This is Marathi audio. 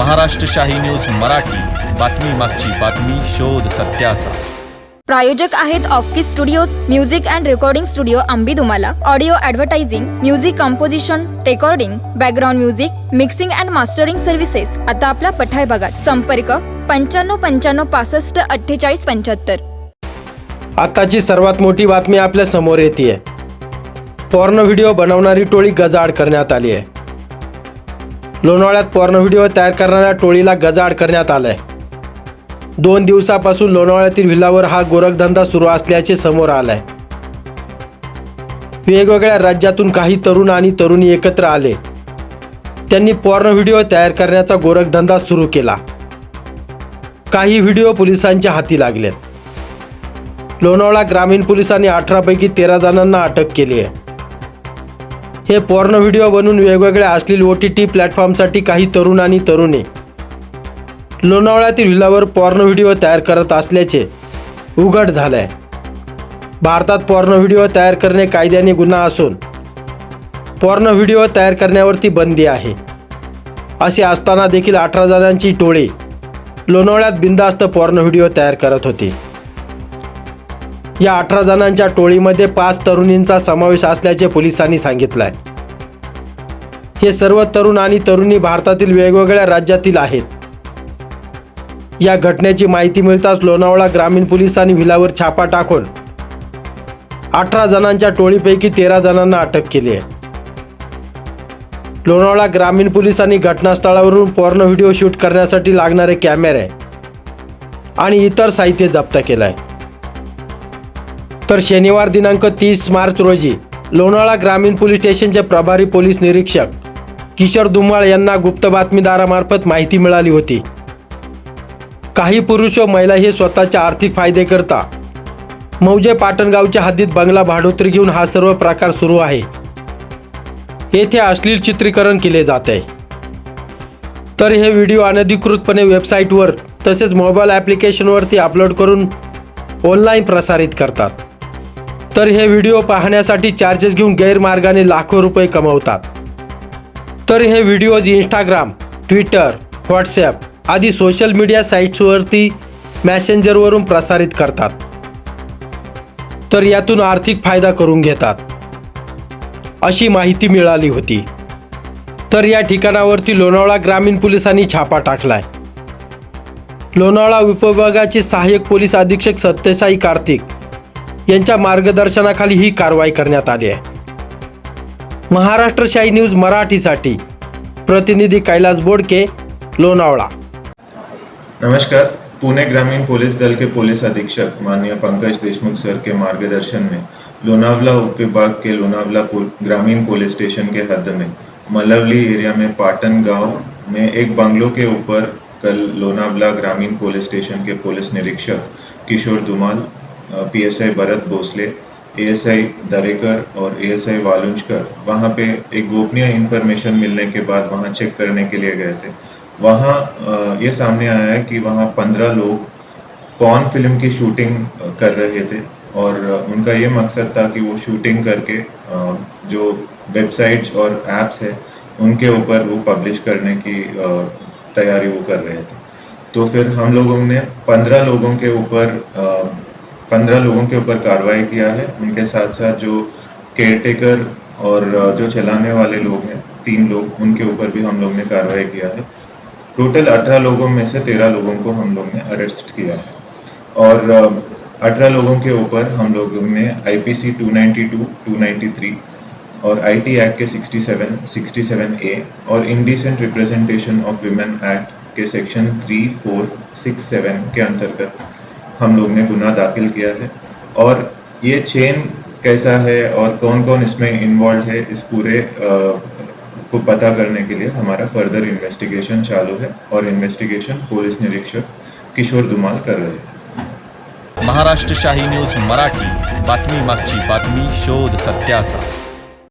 महाराष्ट्र शाही न्यूज मराठी. बातमी मागची बातमी शोध सत्याचा. प्रायोजक आहेत ऑफकिस studios music and recording studio Ambi Dumala audio advertising music composition recording background music mixing and mastering services आता आपल्या पठार भागात संपर्क पंच्याण्णव पंच्याण्णव पासष्ट अठ्ठेचाळीस पंच्याहत्तर. आताची सर्वात मोठी बातमी आपल्यासमोर येते पॉर्न व्हिडिओ बनवणारी टोळी गजाआड करण्यात आली आहे लोणावळ्यात पॉर्न व्हिडिओ तयार करणाऱ्या टोळीला गजाआड करण्यात आलाय. दोन दिवसापासून लोणावळ्यातील व्हिलावर हा गोरखधंदा सुरू असल्याचे समोर आलं आहे वेगवेगळ्या राज्यातून काही तरुण आणि तरुणी एकत्र आले. त्यांनी पॉर्न व्हिडिओ तयार करण्याचा गोरखधंदा सुरू केला. काही व्हिडिओ पोलिसांच्या हाती लागलेत. लोणावळा ग्रामीण पोलिसांनी अठरापैकी तेरा जणांना अटक केली आहे. हे पॉर्न व्हिडिओ बनवून वेगवेगळ्या असलेली ओ टी टी प्लॅटफॉर्मसाठी काही तरुण आणि तरुणी. लोणावळ्यातील हिलावर पॉर्न व्हिडिओ तयार करत असल्याचे उघड झालं आहे भारतात पॉर्न व्हिडिओ तयार करणे कायद्याने गुन्हा असून पॉर्न व्हिडिओ तयार करण्यावरती बंदी आहे. असे असताना देखील अठरा जणांची टोळी लोणावळ्यात बिंदास्त पॉर्न व्हिडिओ तयार करत होती. या अठरा जणांच्या टोळीमध्ये पाच तरुणींचा समावेश असल्याचे पोलिसांनी सांगितलं आहे हे सर्व तरुण आणि तरुणी भारतातील वेगवेगळ्या राज्यातील आहेत. या घटनेची माहिती मिळताच लोणावळा ग्रामीण पोलिसांनी व्हिलावर छापा टाकून अठरा जणांच्या टोळीपैकी तेरा जणांना अटक केली आहे. लोणावळा ग्रामीण पोलिसांनी घटनास्थळावरून पॉर्न व्हिडिओ शूट करण्यासाठी लागणारे कॅमेरे आणि इतर साहित्य जप्त केलं आहे तर शनिवार दिनांक तीस मार्च रोजी लोणावळा ग्रामीण पोलीस स्टेशनचे प्रभारी पोलीस निरीक्षक किशोर दुमाळ यांना गुप्त बातमीदारामार्फत माहिती मिळाली होती. काही पुरुष व महिला हे स्वतःच्या आर्थिक फायदेकरता मौजे पाटणगावच्या हद्दीत बंगला भाडोत्री घेऊन हा सर्व प्रकार सुरू आहे. येथे अश्लील चित्रीकरण केले जात. आहे तर हे व्हिडिओ अनधिकृतपणे वेबसाईटवर तसेच मोबाईल ॲप्लिकेशनवरती अपलोड करून ऑनलाईन प्रसारित करतात. तर हे व्हिडिओ पाहण्यासाठी चार्जेस घेऊन गैरमार्गाने लाखो रुपये कमवतात. तर हे व्हिडिओज इंस्टाग्राम ट्विटर व्हॉट्सॲप आदी सोशल मीडिया साईट्सवरती मॅसेंजरवरून प्रसारित करतात. तर यातून आर्थिक फायदा करून घेतात. अशी माहिती मिळाली होती. तर या ठिकाणावरती लोणावळा ग्रामीण पोलिसांनी छापा टाकलाय. लोणावळा उपविभागाचे सहाय्यक पोलीस अधीक्षक सत्यसाई कार्तिक यांच्या मार्गदर्शनाखाली ही कारवाई करण्यात आली आहे. महाराष्ट्र शाही न्यूज मराठीसाठी. प्रतिनिधी कैलास बोडके लोणावळा. नमस्कार. पुणे ग्रामीण पोलीस दल के पुलिस अधीक्षक माननीय पंकज देशमुख सर के मार्गदर्शन में लोनावला उपविभाग के लोनावला ग्रामीण पुलिस स्टेशन के हद में मलवली एरिया में पाटन गांव में एक बंगलो के ऊपर कल लोनावला ग्रामीण पुलिस स्टेशन के पुलिस निरीक्षक किशोर धुमाल पीएसआई भरत भोसले एएसआई दरेकर और एएसआई वालुंजकर वहाँ पे एक गोपनीय इंफॉर्मेशन मिलने के बाद वहाँ चेक करने के लिए गए थे। वहाँ ये सामने आया है कि वहाँ पंद्रह लोग पॉन फ़िल्म की शूटिंग कर रहे थे और उनका ये मकसद था कि वो शूटिंग करके जो वेबसाइट्स और एप्स है, उनके ऊपर वो पब्लिश करने की तैयारी वो कर रहे थे। तो फिर हम लोगों ने पंद्रह लोगों के ऊपर पंद्रह लोगों के ऊपर कार्रवाई किया है। उनके साथ साथ जो केयरटेकर और जो चलाने वाले लोग हैं तीन लोग उनके ऊपर भी हम लोग ने कार्रवाई किया है। टोटल अठारह लोगों में से तेरह लोगों को हम लोग ने अरेस्ट किया है। और अठारह लोगों के ऊपर हम लोगों ने आईपीसी 292, 293 और आईटी एक्ट के 67, 67 ए और indecent representation of women act K section 3, 4, 6, 7 के अंतर्गत हम लोग ने गुना दाखिल किया है। और ये चेन कैसा है और कौन कौन इसमें इन्वॉल्व है इस पूरे अ, को पता करने के लिए हमारा फर्दर इन्वेस्टिगेशन चालू है और इन्वेस्टिगेशन पुलिस निरीक्षक किशोर धुमाल कर रहे हैं। महाराष्ट्र शाही न्यूज़ मराठी बातमी मागची बातमी शोध सत्याचा।